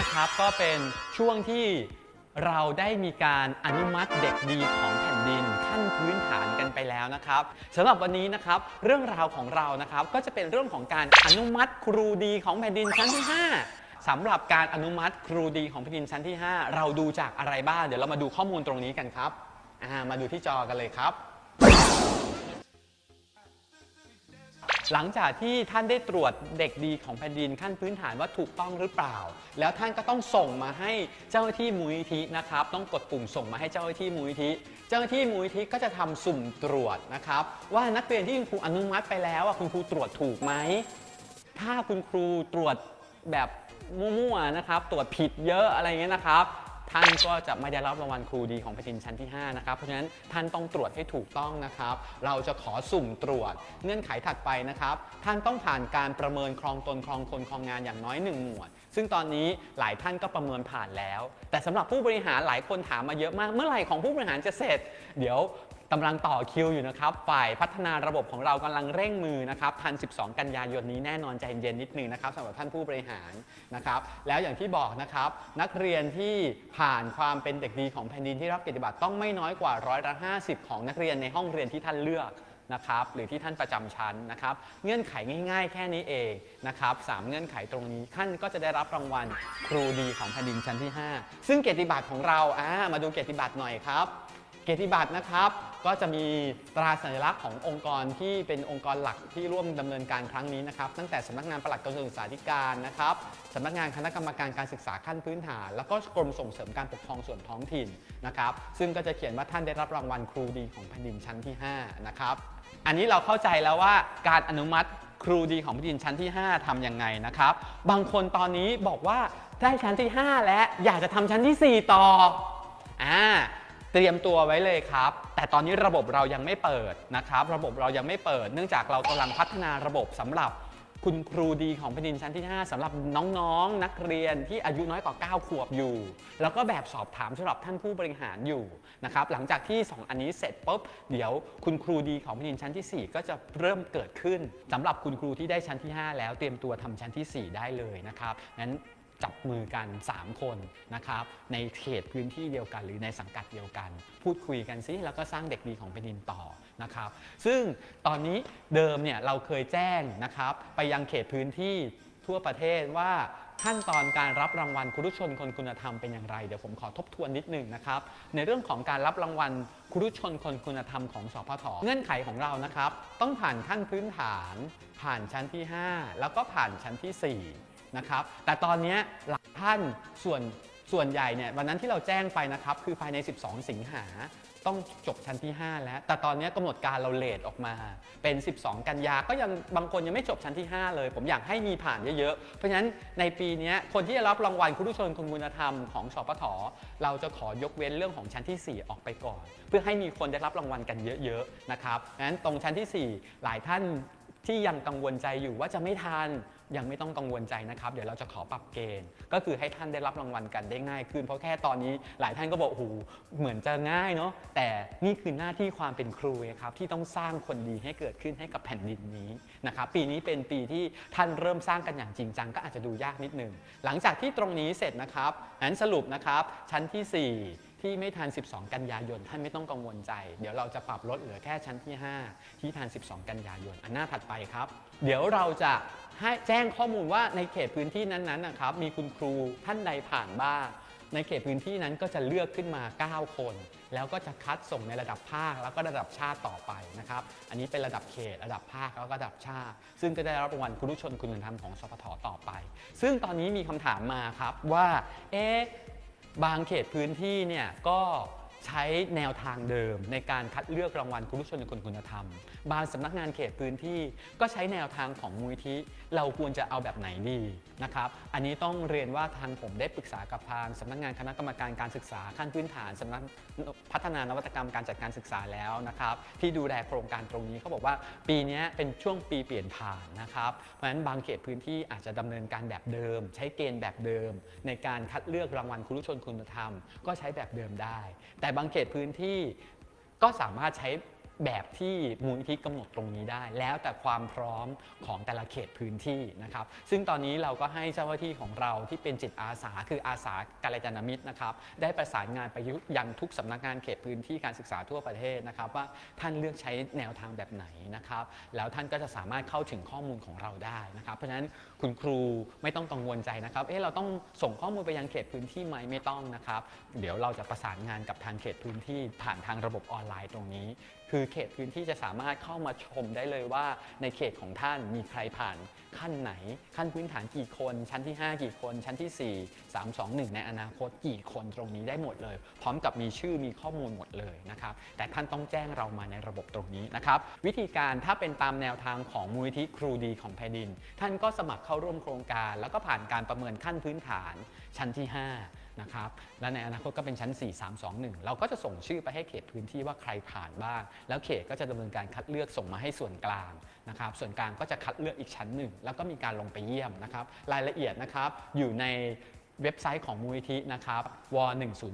นะครับ ก็เป็นช่วงที่เราได้มีการอนุมัติเด็กดีของแผ่นดินขั้นพื้นฐานกันไปแล้วนะครับสำหรับวันนี้นะครับเรื่องราวของเรานะครับก็จะเป็นเรื่องของการอนุมัติครูดีของแผ่นดินชั้นที่ 5สำหรับการอนุมัติครูดีของแผ่นดินชั้นที่ 5 เราดูจากอะไรบ้างเดี๋ยวเรามาดูข้อมูลตรงนี้กันครับามาดูที่จอกันเลยครับ หลังจากที่ท่านได้ตรวจเด็กดีของแผ่นดินขั้นพื้นฐานว่าถูกต้องหรือเปล่า แล้วท่านก็ต้องส่งมาให้เจ้าหน้าที่มูลนิธินะครับ ต้องกดปุ่มส่งมาให้เจ้าหน้าที่มูลนิธิ เจ้าหน้าที่มูลนิธิก็จะทำสุ่มตรวจนะครับ ว่านักเรียนที่คุณครูอนุมัติไปแล้วอะคุณครูตรวจถูกไหมถ้าคุณครูตรวจแบบมั่วๆนะครับ ตรวจผิดเยอะอะไรเงี้ยนะครับ ท่านก็จะไม่ได้รับรางวัลครูดีของแผ่นดินชั้นที่5นะครับเพราะฉะนั้นท่านต้องตรวจให้ถูกต้องนะครับ เราจะขอสุ่มตรวจ เงื่อนไขถัดไปนะครับ ท่านต้องผ่านการประเมินครองตนครองคนครองงานอย่างน้อย1หมวด ซึ่งตอนนี้หลายท่านก็ประเมินผ่านแล้ว แต่สำหรับผู้บริหารหลายคนถามมาเยอะมาก เมื่อไหร่ของผู้บริหารจะเสร็จ เดี๋ยว กำลังต่อคิวอยู่นะครับ ฝ่ายพัฒนาระบบของเรากำลังเร่งมือนะครับทัน 12 กันยายนนี้แน่นอนใจเย็นนิดนึงนะครับสำหรับท่านผู้บริหารนะครับ แล้วอย่างที่บอกนะครับ นักเรียนที่ผ่านความเป็นเด็กดีของแผ่นดินที่รับเกียรติบัตรต้องไม่น้อยกว่าร้อยละ50 ของนักเรียนในห้องเรียนที่ท่านเลือกนะครับหรือที่ท่านประจำชั้นนะครับ เงื่อนไขง่าย ๆ แค่นี้เองนะครับสามเงื่อนไขตรงนี้ท่านก็จะได้รับรางวัลครูดีของแผ่นดินชั้นที่ 5 ซึ่งเกียรติบัตรของเราอ่ามาดูเกียรติบัตรหน่อยครับ กียรติบัตรนะครับ ก็จะมีตราสัญลักษณ์ขององค์กรที่เป็นองค์กรหลักที่ร่วมดำเนินการครั้งนี้นะครับ ตั้งแต่สำนักงานปลัดกระทรวงศึกษาธิการนะครับสำนักงานคณะกรรมการการศึกษาขั้นพื้นฐาน แล้วก็กรมส่งเสริมการปกครองส่วนท้องถิ่นนะครับ ซึ่งก็จะเขียนว่าท่านได้รับรางวัลครูดีของแผ่นดินชั้นที่ 5 นะครับ อันนี้เราเข้าใจแล้วว่าการอนุมัติครูดีของแผ่นดินชั้นที่ 5ทำยังไงนะครับ บางคนตอนนี้บอกว่าได้ชั้นที่ 5 แล้วอยากจะทำชั้นทีสี่ 4 ต่ออ่า เตรียมตัวไว้เลยครับ แต่ตอนนี้ระบบเรายังไม่เปิดนะครับ ระบบเรายังไม่เปิด เนื่องจากเรากำลังพัฒนาระบบสำหรับคุณครูดีของแผ่นดินชั้นที่ 5สำหรับน้องๆ นักเรียนที่อายุน้อยกว่า 9 ขวบอยู่ แล้วก็แบบสอบถามสำหรับท่านผู้บริหารอยู่นะครับหลังจากที่ 2 อันนี้เสร็จปุ๊บเดี๋ยวคุณครูดีของแผ่นดินชั้นที่ 4 ก็จะเริ่มเกิดขึ้นสำหรับคุณครูที่ได้ชั้นที่ 5 แล้วเตรียมตัวทำชั้นที่ 4 ได้เลยนะครับงั้น จับมือกัน 3 คนนะครับในเขตพื้นที่เดียวกัน หรือในสังกัดเดียวกัน พูดคุยกันซิแล้วก็สร้างเด็กดีของแผ่นดินต่อนะครับ ซึ่งตอนนี้เดิมเนี่ยเราเคยแจ้งนะครับไปยังเขตพื้นที่ทั่วประเทศว่าขั้นตอนการรับรางวัลครุชนคนคุณธรรมเป็นอย่างไร เดี๋ยวผมขอทบทวนนิดหนึ่งนะครับ ในเรื่องของการรับรางวัลครุชนคนคุณธรรมของสพทเงื่อนไขของเรานะครับ ต้องผ่านขั้นพื้นฐาน ผ่านชั้นที่ 5 แล้วก็ผ่านชั้นทีสี่4 นะครับ แต่ตอนนี้หลายท่านส่วนส่วนใหญ่เนี่ยวันนั้นที่เราแจ้งไปนะครับ คือภายใน 12 สิงหาต้องจบชั้นที่ 5 แล้ว แต่ตอนนี้กำหนดการเราเลทออกมา เป็น 12 กันยา ก็ยังบางคนยังไม่จบชั้นที่ 5 เลย ผมอยากให้มีผ่านเยอะๆ เพราะฉะนั้นในปีนี้คนที่จะรับรางวัลคุณผู้ชนคุณธรรมของสปทเราจะขอยกเว้นเรื่องของชั้นที่ 4 ออกไปก่อน เพื่อให้มีคนได้รับรางวัลกันเยอะๆนะครับงั้นตรงชั้นที่ 4 หลายท่านที่ยังกังวลใจอยู่ว่าจะไม่ทัน ยังไม่ต้องกังวลใจนะครับ เดี๋ยวเราจะขอปรับเกณฑ์ ก็คือให้ท่านได้รับรางวัลกันได้ง่ายขึ้น เพราะแค่ตอนนี้หลายท่านก็บอกโอ้โหเหมือนจะง่ายเนาะแต่นี่คือหน้าที่ความเป็นครูครับที่ต้องสร้างคนดีให้เกิดขึ้นให้กับแผ่นดินนี้นะครับปีนี้เป็นปีที่ท่านเริ่มสร้างกันอย่างจริงจังก็อาจจะดูยากนิดนึงหลังจากที่ตรงนี้เสร็จนะครับนั้นสรุปนะครับชั้นที่ 4 ที่ไม่ทัน 12 กันยายนท่านไม่ต้องกังวลใจ เดี๋ยวเราจะปรับลดเหลือแค่ชั้นที่ 5 ที่ทัน 12 กันยายน อันหน้าถัดไปครับ เดี๋ยวเราจะให้แจ้งข้อมูลว่าในเขตพื้นที่นั้นๆนะครับมีคุณครูท่านใดผ่านบ้างในเขตพื้นที่นั้นก็จะเลือกขึ้นมา 9 คน แล้วก็จะคัดส่งในระดับภาค แล้วก็ระดับชาติต่อไปนะครับ อันนี้เป็นระดับเขต ระดับภาค แล้วก็ระดับชาติ ซึ่งก็ได้รับรางวัลคุณชนคุณธรรมของสพทต่อไป ซึ่งตอนนี้มีคำถามมาครับว่า เอ๊ะ บางเขตพื้นที่เนี่ยก็ ใช้แนวทางเดิมในการคัดเลือกรางวัลคุณผู้ชนคนคุณธรรม บางสำนักงานเขตพื้นที่ก็ใช้แนวทางของมูลนิธิเราควรจะเอาแบบไหนดีนะครับ อันนี้ต้องเรียนว่าทางผมได้ปรึกษากับทางสำนักงานคณะกรรมการการศึกษาขั้นพื้นฐานสำนักพัฒนานวัตกรรมการจัดการศึกษาแล้วนะครับ ที่ดูแลโครงการตรงนี้เขาบอกว่า ปีนี้เป็นช่วงปีเปลี่ยนผ่านนะครับเพราะฉะนั้นบางเขตพื้นที่อาจจะดำเนินการแบบเดิม ใช้เกณฑ์แบบเดิม ในการคัดเลือกรางวัลคุณผู้ชนคุณธรรม ก็ใช้แบบเดิมได้ แต่บางเขตพื้นที่ก็สามารถใช้ แบบที่มูลนิธิกำหนดตรงนี้ได้ แล้วแต่ความพร้อมของแต่ละเขตพื้นที่นะครับ ซึ่งตอนนี้เราก็ให้เจ้าหน้าที่ของเราที่เป็นจิตอาสา คืออาสากาลยานามิตรนะครับ ได้ประสานงานไปยังทุกสำนักงานเขตพื้นที่การศึกษาทั่วประเทศนะครับ ว่าท่านเลือกใช้แนวทางแบบไหนนะครับ แล้วท่านก็จะสามารถเข้าถึงข้อมูลของเราได้นะครับ เพราะฉะนั้นคุณครูไม่ต้องกังวลใจนะครับ เอ๊ะเราต้องส่งข้อมูลไปยังเขตพื้นที่ไหมไม่ต้องนะครับ เดี๋ยวเราจะประสานงานกับทางเขตพื้นที่ผ่านทางระบบออนไลน์ตรงนี้ คือเขตพื้นที่จะสามารถเข้ามาชมได้เลยว่า ในเขตของท่านมีใครผ่านขั้นไหน ขั้นพื้นฐานกี่คน ชั้นที่ 5 กี่คน ชั้นที่ 4 3 2 1 ในอนาคตกี่คนตรงนี้ได้หมดเลย พร้อมกับมีชื่อมีข้อมูลหมดเลยนะครับแต่ท่านต้องแจ้งเรามาในระบบตรงนี้นะครับวิธีการถ้าเป็นตามแนวทางของมูลนิธิครูดีของแผ่นดิน ท่านก็สมัครเข้าร่วมโครงการ แล้วก็ผ่านการประเมินขั้นพื้นฐานชั้นที่ 5 นะครับ และในอนาคตก็เป็นชั้น 4 3 2 1 เราก็จะส่งชื่อไปให้เขตพื้นที่ว่าใครผ่านบ้าง แล้วเขตก็จะดำเนินการคัดเลือกส่งมาให้ส่วนกลางนะครับ ส่วนกลางก็จะคัดเลือกอีกชั้นหนึ่ง แล้วก็มีการลงไปเยี่ยมนะครับ รายละเอียดนะครับอยู่ใน เว็บไซต์ของมูลนิธินะครับว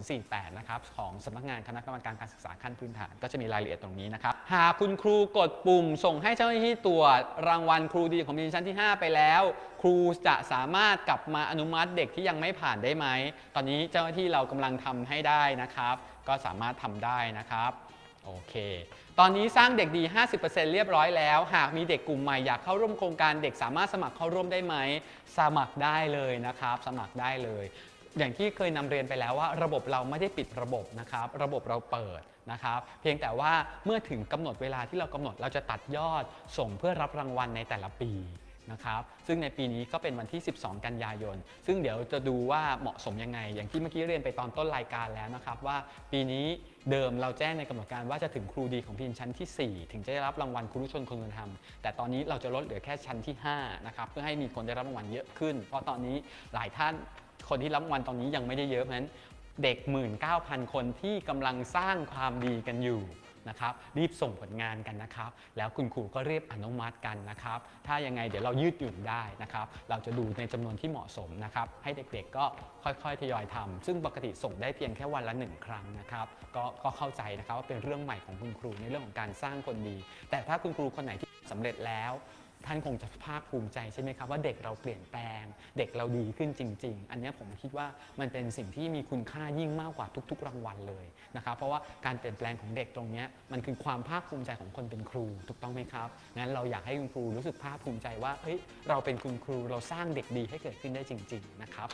1048นะครับของสำนักงานคณะกรรมการการศึกษาขั้นพื้นฐาน ก็จะมีรายละเอียดตรงนี้นะครับ หากคุณครูกดปุ่ม ส่งให้เจ้าหน้าที่ตรวจรางวัลครูดีของดินชั้นที่ 5 ไปแล้ว ครูจะสามารถกลับมาอนุมัติเด็กที่ยังไม่ผ่านได้ไหม ตอนนี้เจ้าหน้าที่เรากำลังทำให้ได้นะครับ ก็สามารถทำได้นะครับ โอเค ตอนนี้สร้างเด็กดี 50%เรียบร้อยแล้ว หากมีเด็กกลุ่มใหม่อยากเข้าร่วมโครงการเด็กสามารถสมัครเข้าร่วมได้ไหม สมัครได้เลยนะครับ สมัครได้เลย อย่างที่เคยนำเรียนไปแล้วว่า ระบบเราไม่ได้ปิดระบบนะครับ ระบบเราเปิดนะครับ เพียงแต่ว่าเมื่อถึงกำหนดเวลาที่เรากำหนดเราจะตัดยอดส่งเพื่อรับรางวัลในแต่ละปี นะครับ ซึ่งในปีนี้ก็เป็นวันที่ 12 กันยายน ซึ่งเดี๋ยวจะดูว่าเหมาะสมยังไง อย่างที่เมื่อกี้เรียนไปตอนต้นรายการแล้วนะครับว่าปีนี้เดิมเราแจ้งในกำหนดการว่าจะถึงครูดีของพินชั้นที่ 4 ถึงจะได้รับรางวัลครูรุชนคนคุณธรรม แต่ตอนนี้เราจะลดเหลือแค่ชั้นที่5นะครับเพื่อให้มีคนได้รับรางวัลเยอะขึ้น เพราะตอนนี้หลายท่านคนที่รับรางวัลตอนนี้ยังไม่ได้เยอะเพราะฉะนั้นเด็ก 19,000 คนที่กำลังสร้างความดีกันอยู่ นะครับ รีบส่งผลงานกันนะครับ แล้วคุณครูก็รีบอนุมัติกันนะครับ ถ้ายังไงเดี๋ยวเรายืดหยุ่นได้นะครับ เราจะดูในจำนวนที่เหมาะสมนะครับ ให้เด็กๆก็ค่อยๆทยอยทำซึ่งปกติส่งได้เพียงแค่วันละหนึ่งครั้งนะครับกก็เข้าใจนะครับว่าเป็นเรื่องใหม่ของคุณครูในเรื่องของการสร้างคนดี แต่ถ้าคุณครูคนไหนที่สำเร็จแล้ว ท่านคงจะภาคภูมิใจใช่ไหมครับว่าเด็กเราเปลี่ยนแปลง เด็กเราดีขึ้นจริง ๆ อันนี้ผมคิดว่ามันเป็นสิ่งที่มีคุณค่ายิ่งมากกว่าทุก ๆ รางวัลเลยนะครับเพราะว่าการเปลี่ยนแปลงของเด็กตรงนี้มันคือความภาคภูมิใจของคนเป็นครูถูกต้องไหมครับงั้นเราอยากให้คุณครูรู้สึกภาคภูมิใจว่าเฮ้ยเราเป็นคุณครูเราสร้างเด็กดีให้เกิดขึ้นได้จริง ๆ นะครับ